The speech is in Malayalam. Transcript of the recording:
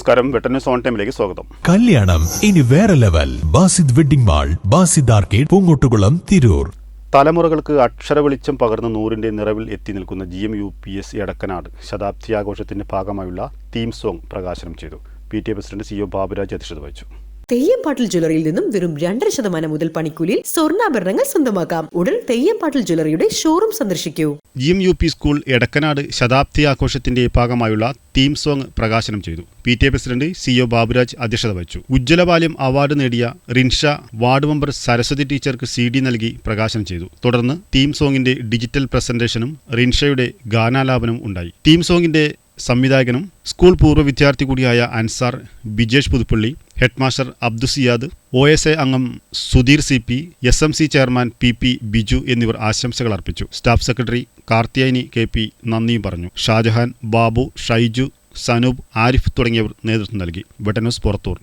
നമസ്കാരം. വെട്ടന്യൂസ് ഓൺ ടൈമിലേക്ക് സ്വാഗതം. കല്യാണം. ഇനി വേറെ level. Basid wedding mall Basid arcade Poongottukulam Tirur. തലമുറകൾക്ക് അക്ഷരവെളിച്ചം പകർന്ന നൂറിന്റെ നിറവിൽ എത്തി നിൽക്കുന്ന G M U P S Edakkanad ശതാബ്ദി ആഘോഷത്തിന്റെ ഭാഗമായുള്ള തീം സോങ് പ്രകാശനം ചെയ്തു. P T A president C O Baburaj അധ്യക്ഷത വഹിച്ചു. തെയ്യംപാട്ടിൽ ജ്വല്ലറിയിൽ നിന്നും വെറും രണ്ടര ശതമാനം മുതൽ പണിക്കൂലിയിൽ സ്വർണാഭരണങ്ങൾ സ്വന്തമാക്കാം. ഉടൻ തെയ്യംപാട്ടിൽ ജ്വല്ലറിയുടെ ഷോറൂം സന്ദർശിക്കൂ. G M U P school Edakkanad ശതാബ്ദി ആഘോഷത്തിന്റെ ഭാഗമായുള്ള തീം സോങ് പ്രകാശനം ചെയ്തു. P T A president C O Baburaj അധ്യക്ഷത വഹിച്ചു. ഉജ്ജ്വലബാല്യം അവാർഡ് നേടിയ റിൻഷ വാർഡ് മെമ്പർ സരസ്വതി ടീച്ചർക്ക് സി ഡി നൽകി പ്രകാശനം ചെയ്തു. തുടർന്ന് തീം സോങ്ങിന്റെ ഡിജിറ്റൽ പ്രസന്റേഷനും റിൻഷയുടെ ഗാനാലാപനവും ഉണ്ടായി. തീം സോങ്ങിന്റെ സംവിധായകനും സ്കൂൾ പൂർവ വിദ്യാർത്ഥി കൂടിയായ Ansar Bijesh Puthuppally headmaster Abdusiyad O S A അംഗം Sudheer C P S M C chairman P P Biju എന്നിവർ ആശംസകൾ അർപ്പിച്ചു. Staff secretary Karthiyani K P നന്ദിയും പറഞ്ഞു. ഷാജഹാൻ ബാബു ഷൈജു സനൂബ് ആരിഫ് തുടങ്ങിയവർ നേതൃത്വം നൽകി. ബട്ടനൂസ് പുറത്തൂർ.